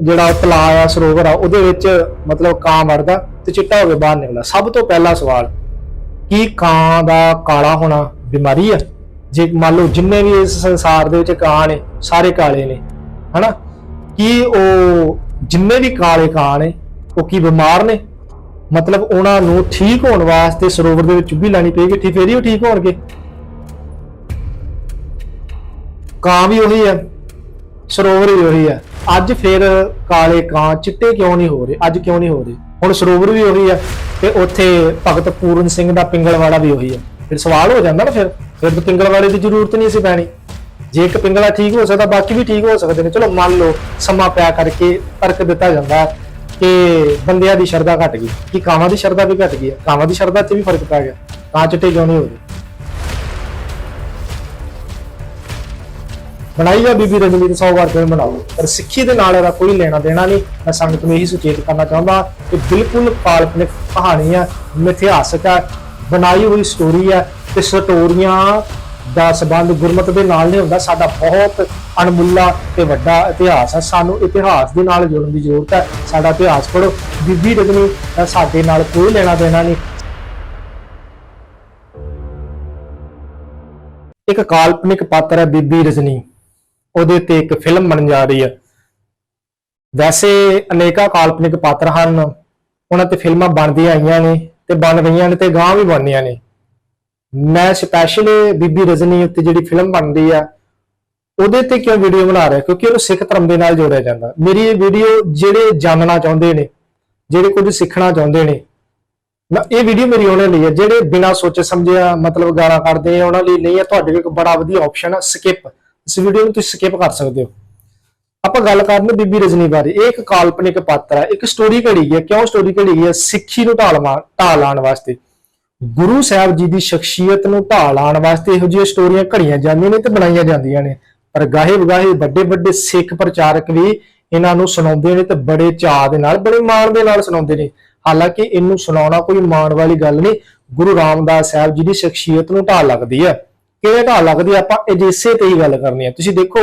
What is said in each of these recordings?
ਜਿਹੜਾ ਉਹ ਤਲਾਅ ਆ, ਸਰੋਵਰ ਆ, ਉਹਦੇ ਵਿੱਚ ਮਤਲਬ ਕਾਂ ਵੜਦਾ ਤੇ ਚਿੱਟਾ ਹੋ ਕੇ ਬਾਹਰ ਨਿਕਲਦਾ। ਸਭ ਤੋਂ ਪਹਿਲਾ ਸਵਾਲ, ਕੀ ਕਾਂ ਦਾ ਕਾਲਾ ਹੋਣਾ ਬਿਮਾਰੀ ਆ? ਜੇ ਮੰਨ ਲਓ ਜਿੰਨੇ ਵੀ ਇਸ ਸੰਸਾਰ ਦੇ ਵਿੱਚ ਕਾਂ ਨੇ, ਸਾਰੇ ਕਾਲੇ ਨੇ, ਹਨਾ? ਕੀ ਉਹ ਜਿੰਨੇ ਵੀ ਕਾਲੇ ਕਾਂ ਨੇ, ਉਹ ਕੀ ਬਿਮਾਰ ਨੇ? ਮਤਲਬ ਉਹਨਾਂ ਨੂੰ ਠੀਕ ਹੋਣ ਵਾਸਤੇ ਸਰੋਵਰ ਦੇ ਵਿੱਚ ਚੁੱਭੀ ਲੈਣੀ ਪਏਗੀ, ਠੀਕ ਫੇਰ ਹੀ ਉਹ ਠੀਕ ਹੋਣਗੇ? ਕਾਂ ਵੀ ਉਹੀ ਆ, ਸਰੋਵਰ ਵੀ ਉਹੀ ਆ। ਅੱਜ ਫਿਰ ਕਾਲੇ ਕਾਂ ਚਿੱਟੇ ਕਿਉਂ ਨਹੀਂ ਹੋ ਰਹੇ? ਅੱਜ ਕਿਉਂ ਨਹੀਂ ਹੋ ਰਹੇ? ਹੁਣ ਸਰੋਵਰ ਵੀ ਉਹੀ ਆ ਤੇ ਉੱਥੇ ਭਗਤ ਪੂਰਨ ਸਿੰਘ ਦਾ ਪਿੰਗਲਵਾੜਾ ਵੀ ਉਹੀ ਆ ਫਿਰ ਸਵਾਲ ਹੋ ਜਾਂਦਾ ਨਾ ਫਿਰ। ਫਿਰ ਤਾਂ ਪਿੰਗਲਵਾੜੇ ਦੀ ਜ਼ਰੂਰਤ ਨਹੀਂ ਸੀ ਪੈਣੀ। ਜੇ ਇੱਕ ਪਿੰਗਲਾ ਠੀਕ ਹੋ ਸਕਦਾ, ਬਾਕੀ ਵੀ ਠੀਕ ਹੋ ਸਕਦੇ ਨੇ। ਚਲੋ ਮੰਨ ਲਓ ਸਮਾਂ ਪਿਆ ਕਰਕੇ ਤਰਕ ਦਿੱਤਾ ਜਾਂਦਾ ਕਿ ਬੰਦਿਆਂ ਦੀ ਸ਼ਰਧਾ ਘਟ ਗਈ। ਕਿ ਕਾਵਾਂ ਦੀ ਸ਼ਰਧਾ ਵੀ ਘਟ ਗਈ ਹੈ? ਕਾਵਾਂ ਦੀ ਸ਼ਰਧਾ 'ਚ ਵੀ ਫ਼ਰਕ ਪੈ ਗਿਆ। ਤਾਂ ਚਿੱਟੇ ਕਿਉਂ ਨਹੀਂ ਹੋ ਰਹੇ? ਬਣਾਈ ਜਾ ਬੀਬੀ ਰਜਨੀਤ 100 ਵਾਰ ਕਿਵੇਂ ਬਣਾਓ ਪਰ ਸਿੱਖੀ ਦੇ ਨਾਲ ਇਹਦਾ ਕੋਈ ਲੈਣਾ ਦੇਣਾ ਨਹੀਂ। ਮੈਂ ਸੰਗਤ ਨੂੰ ਇਹੀ ਸੁਚੇਤ ਕਰਨਾ ਚਾਹੁੰਦਾ ਕਿ ਬਿਲਕੁਲ ਕਾਲਪਨਿਕ ਕਹਾਣੀ ਆ, ਮਿਥਿਹਾਸਕ ਆ, ਬਣਾਈ ਹੋਈ ਸਟੋਰੀ ਆ ਤੇ ਸਟੋਰੀਆਂ ਦਾ ਸਬੰਧ ਗੁਰਮਤ ਦੇ ਨਾਲ ਨਹੀਂ ਹੁੰਦਾ। ਸਾਡਾ ਬਹੁਤ ਅਣਮੁੱਲਾ ਤੇ ਵੱਡਾ ਇਤਿਹਾਸ ਹੈ ਸਾਨੂੰ ਇਤਿਹਾਸ ਦੇ ਨਾਲ ਜੁੜਨ ਦੀ ਜ਼ਰੂਰਤ ਹੈ ਸਾਡਾ ਇਤਿਹਾਸ ਪੜ੍ਹੋ। ਬੀਬੀ ਰਜਨੀ ਸਾਡੇ ਨਾਲ ਕੋਈ ਲੈਣਾ ਦੇਣਾ ਨਹੀਂ। ਇੱਕ ਕਾਲਪਨਿਕ ਪਾਤਰ ਹੈ ਬੀਬੀ ਰਜਨੀ ਉਹਦੇ ਤੇ ਇੱਕ ਫਿਲਮ ਬਣ ਜਾ ਰਹੀ ਹੈ ਵੈਸੇ ਅਨੇਕਾਂ ਕਾਲਪਨਿਕ ਪਾਤਰ ਹਨ। ਉਹਨਾਂ ਤੇ ਫਿਲਮਾਂ ਬਣਦੀਆਂ ਆਈਆਂ ਨੇ ਤੇ ਬਣ ਰਹੀਆਂ ਨੇ ਤੇ ਗਾਂ ਵੀ ਬਣਨੀਆਂ ਨੇ। ਮੈਂ ਸਪੈਸ਼ਲ ਬੀਬੀ ਰਜਨੀ ਉੱਤੇ ਜਿਹੜੀ ਫਿਲਮ ਬਣਦੀ ਆ, ਉਹਦੇ ਤੇ ਕਿਉਂ ਵੀਡੀਓ ਬਣਾ ਰਿਹਾ? ਕਿਉਂਕਿ ਉਹਨੂੰ ਸਿੱਖ ਧਰਮ ਦੇ ਨਾਲ ਜੋੜਿਆ ਜਾਂਦਾ। ਮੇਰੀ ਇਹ ਵੀਡੀਓ ਜਿਹੜੇ ਜਾਣਨਾ ਚਾਹੁੰਦੇ ਨੇ, ਜਿਹੜੇ ਕੁਝ ਸਿੱਖਣਾ ਚਾਹੁੰਦੇ ਨੇ ਨਾ ਇਹ ਵੀਡੀਓ ਮੇਰੀ ਉਹਨਾਂ ਲਈ ਹੈ ਜਿਹੜੇ ਬਿਨਾਂ ਸੋਚੇ ਸਮਝਿਆ ਮਤਲਬ ਗਾਲਾਂ ਕਰਦੇ ਆ, ਉਹਨਾਂ ਲਈ ਨਹੀਂ ਹੈ ਤੁਹਾਡੇ ਲਈ ਇੱਕ ਬੜਾ ਵਧੀਆ ਆਪਸ਼ਨ ਹੈ ਸਕਿਪ ਇਸ ਵੀਡੀਓ ਨੂੰ ਤੁਸੀਂ ਸਕਿਪ ਕਰ ਸਕਦੇ ਹੋ। ਆਪਾਂ ਗੱਲ ਕਰਨੀ ਬੀਬੀ ਰਜਨੀ ਬਾਰੇ। ਇਹ ਇੱਕ ਕਾਲਪਨਿਕ ਪਾਤਰ ਹੈ ਇੱਕ ਸਟੋਰੀ ਘੜੀ ਹੈ। ਕਿਉਂ ਸਟੋਰੀ ਘੜੀ ਹੈ? ਸਿੱਖੀ ਨੂੰ ਢਾਲ ਮਾ- ਢਾਲ ਲਾਉਣ ਵਾਸਤੇ। ਗੁਰੂ ਸਾਹਿਬ ਜੀ ਦੀ ਸ਼ਖਸੀਅਤ ਨੂੰ ਢਾਲ ਲਾਉਣ ਵਾਸਤੇ ਇਹੋ ਜਿਹੀਆਂ ਸਟੋਰੀਆਂ ਘੜੀਆਂ ਜਾਂਦੀਆਂ ਨੇ ਤੇ ਬਣਾਈਆਂ ਜਾਂਦੀਆਂ ਨੇ। ਪਰ ਗਾਹੇ ਵਗਾਹੇ ਵੱਡੇ ਵੱਡੇ ਸਿੱਖ ਪ੍ਰਚਾਰਕ ਵੀ ਇਹਨਾਂ ਨੂੰ ਸੁਣਾਉਂਦੇ ਨੇ ਤੇ ਬੜੇ ਚਾਅ ਦੇ ਨਾਲ, ਬੜੇ ਮਾਣ ਦੇ ਨਾਲ ਸੁਣਾਉਂਦੇ ਨੇ। ਹਾਲਾਂਕਿ ਇਹਨੂੰ ਸੁਣਾਉਣਾ ਕੋਈ ਮਾਣ ਵਾਲੀ ਗੱਲ ਨਹੀਂ। ਗੁਰੂ ਰਾਮਦਾਸ ਸਾਹਿਬ ਜੀ ਦੀ ਸ਼ਖਸੀਅਤ ਨੂੰ ਢਾਲ ਲੱਗਦੀ ਹੈ। ਕਿਵੇਂ ਢਾਲ ਲੱਗਦੀ ਆਪਾਂ ਅਜਿਸੇ ਤੇ ਹੀ ਗੱਲ ਕਰਨੀ ਹੈ ਤੁਸੀਂ ਦੇਖੋ,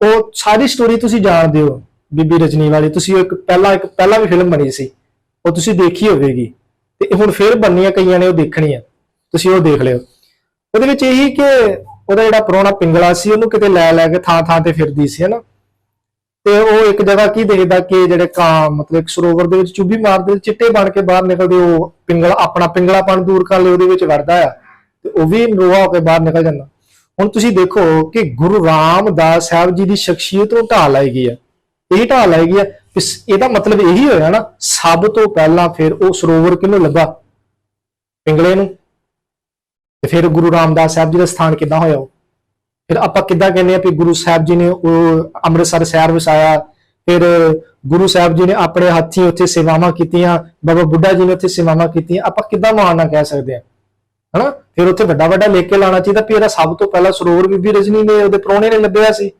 ਉਹ ਸਾਰੀ ਸਟੋਰੀ ਤੁਸੀਂ ਜਾਣਦੇ ਹੋ, ਬੀਬੀ ਰਜਨੀ ਵਾਲੀ। ਤੁਸੀਂ ਉਹ ਇੱਕ ਪਹਿਲਾਂ ਇੱਕ ਪਹਿਲਾਂ ਵੀ ਫਿਲਮ ਬਣੀ ਸੀ। ਉਹ ਤੁਸੀਂ ਦੇਖੀ ਹੋਵੇਗੀ। ਤੇ ਹੁਣ ਫਿਰ ਬਣਨੀ ਆ ਕਈਆਂ ਨੇ, ਉਹ ਦੇਖਣੀ ਆ ਤੁਸੀਂ ਉਹ ਦੇਖ ਲਿਓ। ਉਹਦੇ ਵਿੱਚ ਇਹੀ ਕਿ ਉਹਦਾ ਜਿਹੜਾ ਪੁਰਾਣਾ ਪਿੰਗਲਾ ਸੀ, ਉਹਨੂੰ ਕਿਤੇ ਲੈ ਲੈ ਕੇ ਥਾਂ ਥਾਂ ਤੇ ਫਿਰਦੀ ਸੀ, ਹਨਾ? ਤੇ ਉਹ ਇੱਕ ਜਗ੍ਹਾ ਕੀ ਦੇਖਦਾ ਕਿ ਜਿਹੜੇ ਕਾਂ ਮਤਲਬ ਇੱਕ ਸਰੋਵਰ ਦੇ ਵਿੱਚ ਚੁੱਭੀ ਮਾਰਦੇ, ਚਿੱਟੇ ਬਣ ਕੇ ਬਾਹਰ ਨਿਕਲਦੇ, ਉਹ ਪਿੰਗਲਾ, ਆਪਣਾ ਪਿੰਗਲਾਪਣ ਦੂਰ ਕਰ ਲਈ ਉਹਦੇ ਵਿੱਚ ਵੜਦਾ ਆ। ਤੇ ਉਹ ਵੀ ਨਰੋਆ ਹੋ ਕੇ ਬਾਹਰ ਨਿਕਲ ਜਾਂਦਾ। ਹੁਣ ਤੁਸੀਂ ਦੇਖੋ ਕਿ ਗੁਰੂ ਰਾਮਦਾਸ ਸਾਹਿਬ ਜੀ ਦੀ ਸ਼ਖਸੀਅਤ ਨੂੰ ਢਾਲ ਲਾਈ ਗਈ ਹੈ ਇਹ ਢਾਲ ਲਾਈ ਗਈ ਹੈ ਇਹਦਾ ਮਤਲਬ ਇਹੀ ਹੋਇਆ ਨਾ, ਸਭ ਤੋਂ ਪਹਿਲਾਂ ਫਿਰ ਉਹ ਸਰੋਵਰ ਕਿਹਨੂੰ ਲੱਗਾ? ਪਿੰਗਲੇ ਨੂੰ। ਤੇ ਫਿਰ ਗੁਰੂ ਰਾਮਦਾਸ ਸਾਹਿਬ ਜੀ ਦਾ ਸਥਾਨ ਕਿੱਦਾਂ ਹੋਇਆ ਉਹ? ਫਿਰ ਆਪਾਂ ਕਿੱਦਾਂ ਕਹਿੰਦੇ ਆ ਕਿ ਗੁਰੂ ਸਾਹਿਬ ਜੀ ਨੇ ਉਹ ਅੰਮ੍ਰਿਤਸਰ ਸ਼ਹਿਰ ਵਸਾਇਆ, ਫਿਰ ਗੁਰੂ ਸਾਹਿਬ ਜੀ ਨੇ ਆਪਣੇ ਹੱਥੀਂ ਉੱਥੇ ਸੇਵਾਵਾਂ ਕੀਤੀਆਂ, ਬਾਬਾ ਬੁੱਢਾ ਜੀ ਨੇ ਉੱਥੇ ਸੇਵਾਵਾਂ ਕੀਤੀਆਂ। ਆਪਾਂ ਕਿੱਦਾਂ ਮਾਣ ਨਾਲ ਕਹਿ ਸਕਦੇ ਆ? ਹਨਾ? ਫਿਰ ਉੱਥੇ ਵੱਡਾ ਵੱਡਾ ਲੈ ਕੇ ਲਾਣਾ ਚਾਹੀਦਾ, ਵੀ ਇਹਦਾ ਸਭ ਤੋਂ ਪਹਿਲਾਂ ਸਰੋਵਰ ਬੀਬੀ ਰਜਨੀ ਨੇ ਉਹਦੇ ਪ੍ਰਾਹੁਣੇ ਨੇ ਲੱਭਿਆ ਸੀ।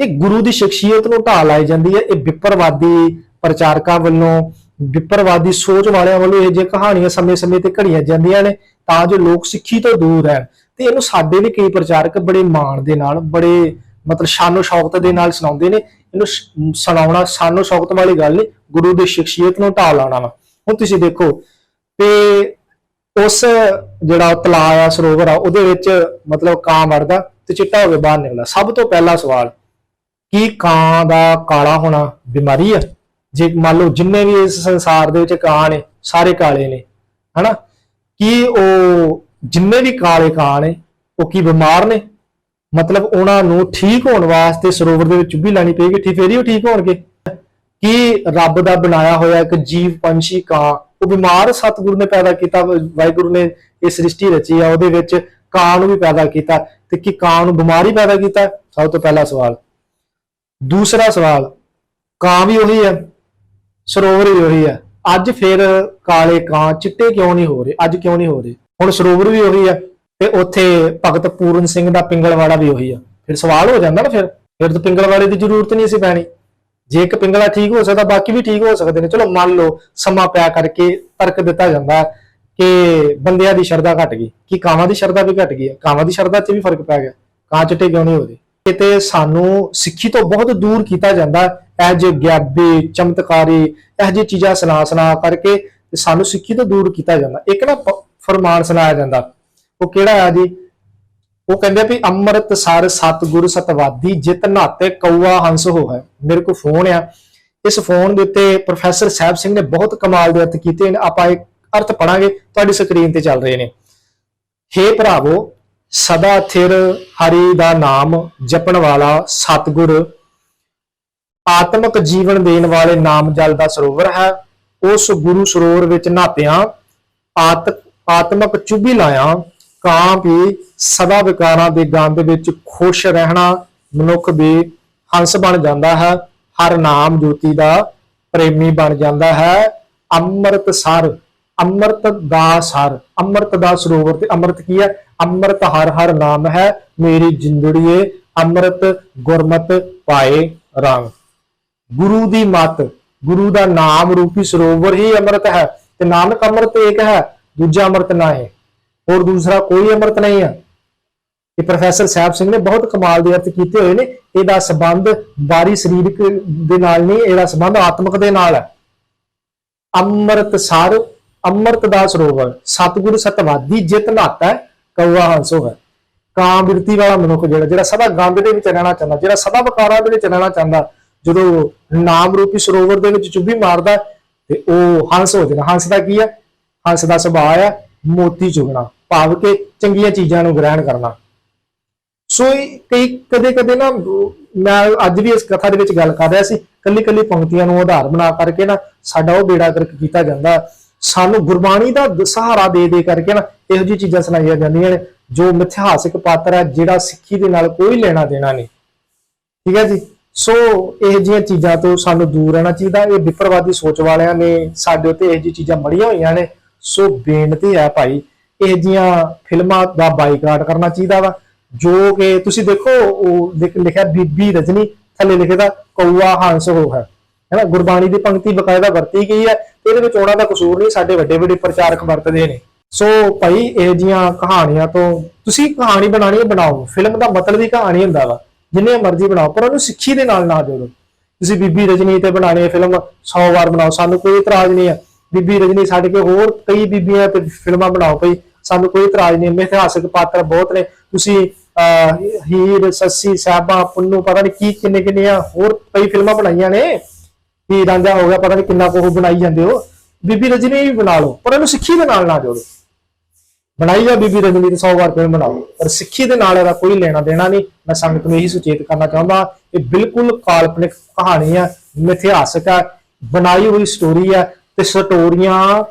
ਇਹ ਗੁਰੂ ਦੀ ਸ਼ਖਸੀਅਤ ਨੂੰ ਢਾਲ ਲਾਈ ਜਾਂਦੀ ਹੈ। ਇਹ ਵਿਪਰਵਾਦੀ ਪ੍ਰਚਾਰਕਾਂ ਵੱਲੋਂ, ਵਿਪਰਵਾਦੀ ਸੋਚ ਵਾਲਿਆਂ ਵੱਲੋਂ ਇਹ ਜੇ ਕਹਾਣੀਆਂ ਸਮੇਂ-ਸਮੇਂ ਤੇ ਘੜੀਆਂ ਜਾਂਦੀਆਂ ਨੇ, ਤਾਂ ਜੋ ਲੋਕ ਸਿੱਖੀ ਤੋਂ ਦੂਰ ਰਹਿਣ। ਤੇ ਇਹਨੂੰ ਸਾਡੇ ਵੀ ਕਈ ਪ੍ਰਚਾਰਕ ਬੜੇ ਮਾਣ ਦੇ ਨਾਲ, ਬੜੇ ਮਤਲਬ ਸ਼ਾਨੋ ਸ਼ੌਕਤ ਦੇ ਨਾਲ ਸੁਣਾਉਂਦੇ ਨੇ। ਇਹਨੂੰ ਸੁਣਾਉਣਾ ਸ਼ਾਨੋ ਸ਼ੌਕਤ ਵਾਲੀ ਗੱਲ ਨਹੀਂ, ਗੁਰੂ ਦੀ ਸ਼ਖਸੀਅਤ ਨੂੰ ਢਾਹ ਲਾਉਣਾ ਵਾ। ਹੁਣ ਤੁਸੀਂ ਦੇਖੋ, ਤੇ ਉਸ ਜਿਹੜਾ ਉਹ ਤਲਾਅ ਆ, ਸਰੋਵਰ ਆ, ਉਹਦੇ ਵਿੱਚ ਮਤਲਬ ਕਾਂ ਵੜਦਾ ਤੇ ਚਿੱਟਾ ਹੋ ਕੇ ਬਾਹਰ ਨਿਕਲਦਾ। ਸਭ ਤੋਂ ਪਹਿਲਾ ਸਵਾਲ, ਕੀ ਕਾਂ ਦਾ ਕਾਲਾ ਹੋਣਾ ਬਿਮਾਰੀ ਆ? ਜੇ ਮੰਨ ਲਓ ਜਿੰਨੇ ਵੀ ਇਸ ਸੰਸਾਰ ਦੇ ਵਿੱਚ ਕਾਂ ਨੇ, ਸਾਰੇ ਕਾਲੇ ਨੇ, ਹਨਾ? ਕੀ ਉਹ ਜਿੰਨੇ ਵੀ ਕਾਲੇ ਕਾਂ ਨੇ, ਉਹ ਕੀ ਬਿਮਾਰ ਨੇ? ਮਤਲਬ ਉਹਨਾਂ ਨੂੰ ਠੀਕ ਹੋਣ ਵਾਸਤੇ ਸਰੋਵਰ ਦੇ ਵਿੱਚ ਚੁੱਭੀ ਲੈਣੀ ਪਏਗੀ, ਠੀਕ ਫੇਰ ਹੀ ਉਹ ਠੀਕ ਹੋਣਗੇ। ਕੀ ਰੱਬ ਦਾ ਬਣਾਇਆ ਹੋਇਆ ਇੱਕ ਜੀਵ ਪੰਛੀ ਕਾਂ ਉਹ ਬਿਮਾਰ ਸਤਿਗੁਰੂ ਨੇ ਪੈਦਾ ਕੀਤਾ, ਵਾਹਿਗੁਰੂ ਨੇ ਇਹ ਸ੍ਰਿਸ਼ਟੀ ਰਚੀ ਆ, ਉਹਦੇ ਵਿੱਚ ਕਾਂ ਨੂੰ ਵੀ ਪੈਦਾ ਕੀਤਾ। ਤੇ ਕੀ ਕਾਂ ਨੂੰ ਬਿਮਾਰੀ ਪੈਦਾ ਕੀਤਾ? ਸਭ ਤੋਂ ਪਹਿਲਾ ਸਵਾਲ। ਦੂਸਰਾ ਸਵਾਲ, ਕਾਂ ਵੀ ਉਹੀ ਹੈ ਸਰੋਵਰ ਵੀ ਉਹੀ ਹੈ ਅੱਜ ਫਿਰ ਕਾਲੇ ਕਾਂ ਚਿੱਟੇ ਕਿਉਂ ਨਹੀਂ ਹੋ ਰਹੇ? ਅੱਜ ਕਿਉਂ ਨਹੀਂ ਹੋ ਰਹੇ? ਹੁਣ ਸਰੋਵਰ ਵੀ ਉਹੀ ਹੈ ਤੇ ਉੱਥੇ ਭਗਤ ਪੂਰਨ ਸਿੰਘ ਦਾ ਪਿੰਗਲਵਾੜਾ ਵੀ ਉਹੀ ਆ। ਫਿਰ ਸਵਾਲ ਹੋ ਜਾਂਦਾ ਨਾ ਫਿਰ। ਫਿਰ ਤਾਂ ਪਿੰਗਲਵਾੜੇ ਦੀ ਜ਼ਰੂਰਤ ਨਹੀਂ ਸੀ ਪੈਣੀ। ਜੇ ਇੱਕ ਪਿੰਗਲਾ ਠੀਕ ਹੋ ਸਕਦਾ, ਬਾਕੀ ਵੀ ਠੀਕ ਹੋ ਸਕਦੇ ਨੇ। ਚਲੋ ਮੰਨ ਲਓ ਸਮਾਂ ਪਿਆ ਕਰਕੇ ਤਰਕ ਦਿੱਤਾ ਜਾਂਦਾ ਕਿ ਬੰਦਿਆਂ ਦੀ ਸ਼ਰਧਾ ਘਟ ਗਈ। ਕਿ ਕਾਵਾਂ ਦੀ ਸ਼ਰਧਾ ਵੀ ਘਟ ਗਈ? ਹੈ ਕਾਵਾਂ ਦੀ ਸ਼ਰਧਾ 'ਚ ਵੀ ਫ਼ਰਕ ਪੈ ਗਿਆ। ਕਾਂ ਚਿੱਟੇ ਕਿਉਂ ਨਹੀਂ ਹੋ ਰਹੇ ਤੇ ਸਾਨੂੰ ਸਿੱਖੀ ਤੋਂ ਬਹੁਤ ਦੂਰ ਕੀਤਾ ਜਾਂਦਾ। ਇਹ ਜੇ ਗਿਆਬੀ, ਚਮਤਕਾਰੀ, ਇਹ ਜਿਹੀ ਚੀਜ਼ਾਂ ਸੁਣਾ ਸੁਣਾ ਕਰਕੇ ਸਾਨੂੰ ਸਿੱਖੀ ਤੋਂ ਦੂਰ ਕੀਤਾ ਜਾਂਦਾ। ਇੱਕ ਨਾ ਪ- ਫਰਮਾਨ ਸੁਣਾਇਆ ਜਾਂਦਾ। ਉਹ ਕਿਹੜਾ ਆ ਜੀ? ਉਹ ਕਹਿੰਦੇ ਵੀ ਅੰਮ੍ਰਿਤ ਸਰ ਸਤਿਗੁਰ ਸਤਵਾਦੀ, ਜਿਤ ਨਾਤੇ ਕੌਆ ਹੰਸ ਹੋ ਹੈ ਮੇਰੇ ਕੋਲ ਫੋਨ ਆ। ਇਸ ਫੋਨ ਦੇ ਉੱਤੇ ਪ੍ਰੋਫੈਸਰ ਸਾਹਿਬ ਸਿੰਘ ਨੇ ਬਹੁਤ ਕਮਾਲ ਦੇ ਅਰਥ ਕੀਤੇ ਨੇ। ਆਪਾਂ ਇਹ ਅਰਥ ਪੜਾਂਗੇ ਤੁਹਾਡੀ ਸਕਰੀਨ ਤੇ ਚੱਲ ਰਹੇ ਨੇ। ਹੇ ਭਰਾਵੋ, ਸਦਾ ਥਿਰ ਹਰੀ ਦਾ ਨਾਮ ਜਪਣ ਵਾਲਾ ਸਤਿਗੁਰ। ਆਤਮਿਕ ਜੀਵਨ ਦੇਣ ਵਾਲੇ ਨਾਮ ਜਲ ਦਾ ਸਰੋਵਰ ਹੈ। ਉਸ ਗੁਰੂ ਸਰੋਵਰ ਵਿੱਚ ਨਹਾਤਿਆਂ, ਆਤ, ਆਤਮਿਕ ਚੁੱਭੀ ਲਾਇਆ ਤਾਂ ਵੀ ਸਦਾ ਵਿਕਾਰਾਂ ਦੇ ਗੰਧ ਵਿੱਚ ਖੁਸ਼ ਰਹਿਣਾ ਮਨੁੱਖ ਵੀ ਹੰਸ ਬਣ ਜਾਂਦਾ ਹੈ, ਹਰ ਨਾਮ ਜੋਤੀ ਦਾ ਪ੍ਰੇਮੀ ਬਣ ਜਾਂਦਾ ਹੈ। ਅੰਮ੍ਰਿਤ ਸਰ, ਅੰਮ੍ਰਿਤ ਦਾ ਸਰ, ਅੰਮ੍ਰਿਤ ਦਾ ਸਰੋਵਰ ਤੇ ਅੰਮ੍ਰਿਤ ਕੀ ਹੈ? ਅੰਮ੍ਰਿਤ ਹਰ ਹਰ ਨਾਮ ਹੈ, ਮੇਰੀ ਜਿੰਦੜੀਏ, ਅੰਮ੍ਰਿਤ ਗੁਰਮਤ ਪਾਏ ਰੰਗ ਗੁਰੂ ਦੀ ਮਤ, ਗੁਰੂ ਦਾ ਨਾਮ ਰੂਪੀ ਸਰੋਵਰ ਹੀ ਅੰਮ੍ਰਿਤ ਹੈ ਤੇ ਨਾਨਕ ਅੰਮ੍ਰਿਤ ਇੱਕ ਹੈ, ਦੂਜਾ ਅੰਮ੍ਰਿਤ ਨਾ ਹੈ। ਹੋਰ ਦੂਸਰਾ ਕੋਈ ਅੰਮ੍ਰਿਤ ਨਹੀਂ ਹੈ ਕਿ ਪ੍ਰੋਫੈਸਰ ਸਾਹਿਬ ਸਿੰਘ ਨੇ ਬਹੁਤ ਕਮਾਲ ਦੇ ਅਰਥ ਕੀਤੇ ਹੋਏ ਨੇ। ਇਹਦਾ ਸੰਬੰਧ ਬਾਰੀ ਸਰੀਰਕ ਦੇ ਨਾਲ ਨਹੀਂ, ਇਹਦਾ ਸੰਬੰਧ ਆਤਮਿਕ ਦੇ ਨਾਲ ਹੈ ਅੰਮ੍ਰਿਤ ਸਰ, ਅੰਮ੍ਰਿਤ ਦਾ ਸਰੋਵਰ, ਸਤਿਗੁਰ ਸਤਵਾਦੀ ਜਿਤ ਨਾਤਾ ਕਉਆ ਹੰਸੋ ਹੈ ਕਾਂ ਬਿਰਤੀ ਵਾਲਾ ਮਨੁੱਖ ਜਿਹੜਾ ਜਿਹੜਾ ਸਦਾ ਗੰਦ ਦੇ ਵਿੱਚ ਰਹਿਣਾ ਚਾਹੁੰਦਾ, ਜਿਹੜਾ ਸਦਾ ਵਿਕਾਰਾਂ ਦੇ ਵਿੱਚ ਰਹਿਣਾ ਚਾਹੁੰਦਾ, ਜਦੋਂ ਨਾਮ ਰੂਪੀ ਸਰੋਵਰ ਦੇ ਵਿੱਚ ਚੁੱਭੀ ਮਾਰਦਾ, ਤੇ ਉਹ ਹੰਸ ਹੋ ਜਾਂਦਾ ਹੰਸ ਦਾ ਕੀ ਹੈ ਹੰਸ ਦਾ ਸੁਭਾਅ ਹੈ ਮੋਤੀ ਚੁਗਣਾ। ਭਾਵ ਕਿ ਚੰਗੀਆਂ ਚੀਜ਼ਾਂ ਨੂੰ ਗ੍ਰਹਿਣ ਕਰਨਾ। ਸੋ ਇਹ ਕਈ ਕਦੇ ਕਦੇ ਨਾ ਮੈਂ ਅੱਜ ਵੀ ਇਸ ਕਥਾ ਦੇ ਵਿੱਚ ਗੱਲ ਕਰ ਰਿਹਾ ਸੀ ਕੱਲੀ ਕੱਲੀ ਪੰਕਤੀਆਂ ਨੂੰ ਆਧਾਰ ਬਣਾ ਕਰਕੇ ਨਾ ਸਾਡਾ ਉਹ ਬੇੜਾ ਕਰਕ ਕੀਤਾ ਜਾਂਦਾ। ਸਾਨੂੰ ਗੁਰਬਾਣੀ ਦਾ ਸਹਾਰਾ ਦੇ ਦੇ ਕਰਕੇ ਨਾ ਇਹੋ ਜਿਹੀ ਚੀਜ਼ਾਂ ਸੁਣਾਈਆਂ ਜਾਂਦੀਆਂ ਨੇ, ਜੋ ਮਿਥਿਹਾਸਿਕ ਪਾਤਰ ਹੈ ਜਿਹੜਾ ਸਿੱਖੀ ਦੇ ਨਾਲ ਕੋਈ ਲੈਣਾ ਦੇਣਾ ਨਹੀਂ। ਠੀਕ ਹੈ ਜੀ? ਸੋ ਇਹ ਜਿਹੀਆਂ ਚੀਜ਼ਾਂ ਤੋਂ ਸਾਨੂੰ ਦੂਰ ਰਹਿਣਾ ਚਾਹੀਦਾ। ਇਹ ਵਿਪਰਵਾਦੀ ਸੋਚ ਵਾਲਿਆਂ ਨੇ ਸਾਡੇ ਉੱਤੇ ਇਹ ਜਿਹੀ ਚੀਜ਼ਾਂ ਮੜੀਆਂ ਹੋਈਆਂ ਨੇ। ਸੋ ਬੇਨਤੀ ਹੈ ਭਾਈ ਇਹ ਜੀਆਂ ਫਿਲਮਾਂ ਦਾ ਬਾਈਕਾਟ ਕਰਨਾ ਚਾਹੀਦਾ ਵਾ। ਜੋ ਕਿ ਤੁਸੀਂ ਦੇਖੋ, ਉਹ ਲਿਖਿਆ ਬੀਬੀ ਰਜਨੀ, ਥੱਲੇ ਲਿਖਿਆ ਕੌਆ ਹੰਸ ਹੋ ਹੈ। ਹੈਨਾ, ਗੁਰਬਾਣੀ ਦੀ ਪੰਕਤੀ ਬਕਾਇਦਾ ਵਰਤੀ ਗਈ ਹੈ ਤੇ ਇਹਦੇ ਵਿੱਚ ਉਹਨਾਂ ਦਾ ਕਸੂਰ ਨਹੀਂ, ਸਾਡੇ ਵੱਡੇ ਵੱਡੇ ਪ੍ਰਚਾਰਕ ਵਰਤਦੇ ਨੇ। ਸੋ ਭਾਈ, ਇਹ ਜੀਆਂ ਕਹਾਣੀਆਂ ਤੋਂ ਤੁਸੀਂ ਕਹਾਣੀ ਬਣਾਣੀ ਬਣਾਓ। ਫਿਲਮ ਦਾ ਮਤਲਬ ਹੀ ਕਹਾਣੀ ਹੁੰਦਾ ਵਾ। ਜਿੰਨੇ ਮਰਜ਼ੀ ਬਣਾਓ, ਪਰ ਉਹਨੂੰ ਸਿੱਖੀ ਦੇ ਨਾਲ ਨਾ ਜੋੜੋ। ਤੁਸੀਂ ਬੀਬੀ ਰਜਨੀ ਤੇ ਬਣਾਣੀ ਫਿਲਮ 100 ਵਾਰ ਬਣਾਓ, ਸਾਨੂੰ ਕੋਈ ਇਤਰਾਜ਼ ਨਹੀਂ ਹੈ। ਬੀਬੀ ਰਜਨੀ ਛੱਡ ਕੇ ਹੋਰ ਕਈ ਬੀਬੀਆਂ ਤੇ ਫਿਲਮਾਂ ਬਣਾਓ ਭਈ। ਸਾਨੂੰ ਕੋਈ ਇਤਰਾਜ਼ ਨਹੀਂ ਇਤਿਹਾਸਕ ਪਾਤਰ ਬਹੁਤ ਨੇ। ਤੁਸੀਂ ਹੀਰ, ਸੱਸੀ, ਸਾਹਿਬਾ, ਪੁੰਨੂ, ਪਤਾ ਨਹੀਂ ਕੀ, ਕਿੰਨੇ ਕਿੰਨੇ ਹੋਰ ਕਈ ਫਿਲਮਾਂ ਬਣਾਈਆਂ ਨੇ। ਵੀ ਰਾਂਝਾ ਹੋ ਗਿਆ, ਪਤਾ ਨਹੀਂ ਕਿੰਨਾ ਕੁ ਬਣਾਈ ਜਾਂਦੇ ਹੋ। ਬੀਬੀ ਰਜਨੀ ਵੀ ਬਣਾ ਲਓ, ਪਰ ਇਹਨੂੰ ਸਿੱਖੀ ਦੇ ਨਾਲ ਨਾ ਜੋੜੋ। ਬਣਾਈ ਜਾ ਬੀਬੀ ਰਜਨੀ ਦੇ 100 ਵਾਰ ਕੋਈ ਬਣਾਓ, ਪਰ ਸਿੱਖੀ ਦੇ ਨਾਲ ਇਹਦਾ ਕੋਈ ਲੈਣਾ ਦੇਣਾ ਨਹੀਂ। ਮੈਂ ਸੰਗਤ ਨੂੰ ਇਹੀ ਸੁਚੇਤ ਕਰਨਾ ਚਾਹੁੰਦਾ ਇਹ ਬਿਲਕੁਲ ਕਾਲਪਨਿਕ ਕਹਾਣੀ ਹੈ ਮਿਥਿਹਾਸਕ ਹੈ ਬਣਾਈ ਹੋਈ ਸਟੋਰੀ ਹੈ ਤੇ ਸਟੋਰੀਆਂ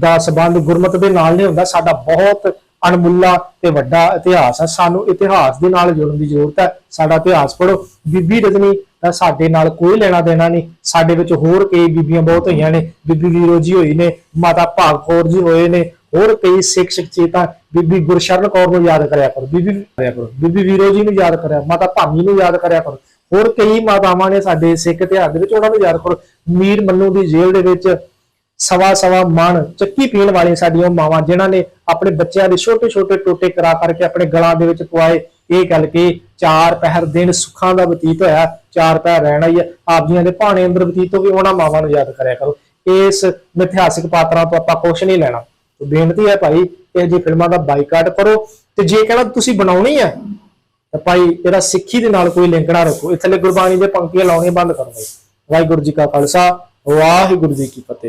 ਦਾ ਸੰਬੰਧ ਗੁਰਮਤ ਦੇ ਨਾਲ ਨਹੀਂ ਹੁੰਦਾ। ਸਾਡਾ ਬਹੁਤ ਅਣਮੁੱਲਾ ਤੇ ਵੱਡਾ ਇਤਿਹਾਸ ਹੈ। ਸਾਨੂੰ ਇਤਿਹਾਸ ਦੇ ਨਾਲ ਜੁੜਨ ਦੀ ਜ਼ਰੂਰਤ ਹੈ। ਸਾਡਾ ਇਤਿਹਾਸ ਪੜ੍ਹੋ। ਬੀਬੀ ਰਜਨੀ ਦਾ ਸਾਡੇ ਨਾਲ ਕੋਈ ਲੈਣਾ ਦੇਣਾ ਨਹੀਂ। ਸਾਡੇ ਵਿੱਚ ਹੋਰ ਕਈ ਬੀਬੀਆਂ ਬਹੁਤ ਹੋਈਆਂ ਨੇ। ਬੀਬੀ ਵੀਰੋ ਜੀ ਹੋਈ ਨੇ, ਮਾਤਾ ਭਾਗ ਕੌਰ ਜੀ ਹੋਏ ਨੇ, ਹੋਰ ਕਈ ਸਿੱਖ ਸ਼ਖਸੀਅਤਾਂ ਬੀਬੀ ਗੁਰਸ਼ਰਨ ਕੌਰ ਨੂੰ ਯਾਦ ਕਰਿਆ ਕਰੋ। ਬੀਬੀ ਕਰਿਆ ਕਰੋ। ਬੀਬੀ ਵੀਰੋ ਜੀ ਨੂੰ ਯਾਦ ਕਰਿਆ, ਮਾਤਾ ਭਾਮੀ ਨੂੰ ਯਾਦ ਕਰਿਆ ਕਰੋ। ਹੋਰ ਕਈ ਮਾਤਾਵਾਂ ਨੇ ਸਾਡੇ ਸਿੱਖ ਇਤਿਹਾਸ ਦੇ ਵਿੱਚ, ਉਹਨਾਂ ਨੂੰ ਯਾਦ ਕਰੋ। ਮੀਰ ਮੰਨੂ ਦੀ ਜੇਲ੍ਹ ਦੇ ਵਿੱਚ ਸਵਾ ਸਵਾ ਮਣ ਚੱਕੀ ਪੀਣ ਵਾਲੀਆਂ ਸਾਡੀਆਂ ਉਹ ਮਾਵਾਂ, ਜਿਨ੍ਹਾਂ ਨੇ ਆਪਣੇ ਬੱਚਿਆਂ ਦੇ ਛੋਟੇ ਛੋਟੇ ਟੋਟੇ ਕਰਾ ਕਰਕੇ ਆਪਣੇ ਗਲਾਂ ਦੇ ਵਿੱਚ ਪਵਾਏ। ਇਹ ਗੱਲ ਕਿ ਚਾਰ ਪਹਿਰ ਦਿਨ ਸੁੱਖਾਂ ਦਾ ਬਤੀਤ ਹੋਇਆ, ਚਾਰ ਪਹਿਰ ਰਹਿਣਾ ਹੀ ਹੈ ਆਪ ਜੀਆਂ ਦੇ ਭਾਣੇ ਅੰਦਰ ਬਤੀਤ ਹੋ ਹੋਵੇ ਉਹਨਾਂ ਮਾਵਾਂ ਨੂੰ ਯਾਦ ਕਰਿਆ ਕਰੋ। ਇਸ ਮਿਥਿਹਾਸਿਕ ਪਾਤਰਾਂ ਤੋਂ ਆਪਾਂ ਕੁਝ ਨਹੀਂ ਲੈਣਾ। ਤੇ ਬੇਨਤੀ ਹੈ ਭਾਈ, ਇਹ ਜੀ ਫਿਲਮਾਂ ਦਾ ਬਾਈਕਾਟ ਕਰੋ ਤੇ ਜੇ ਕਹਿਣਾ ਤੁਸੀਂ ਬਣਾਉਣੀ ਹੈ ਤਾਂ ਭਾਈ ਇਹਦਾ ਸਿੱਖੀ ਦੇ ਨਾਲ ਕੋਈ ਲਿੰਕ ਨਾ ਰੱਖੋ। ਇੱਥੇ ਗੁਰਬਾਣੀ ਦੇ ਪੰਕਤੀਆਂ ਲਾਉਣੀਆਂ ਬੰਦ ਕਰੋ ਵਾਹਿਗੁਰੂ ਜੀ ਕਾ ਖਾਲਸਾ, ਵਾਹਿਗੁਰੂ ਜੀ ਕੀ ਫਤਿਹ।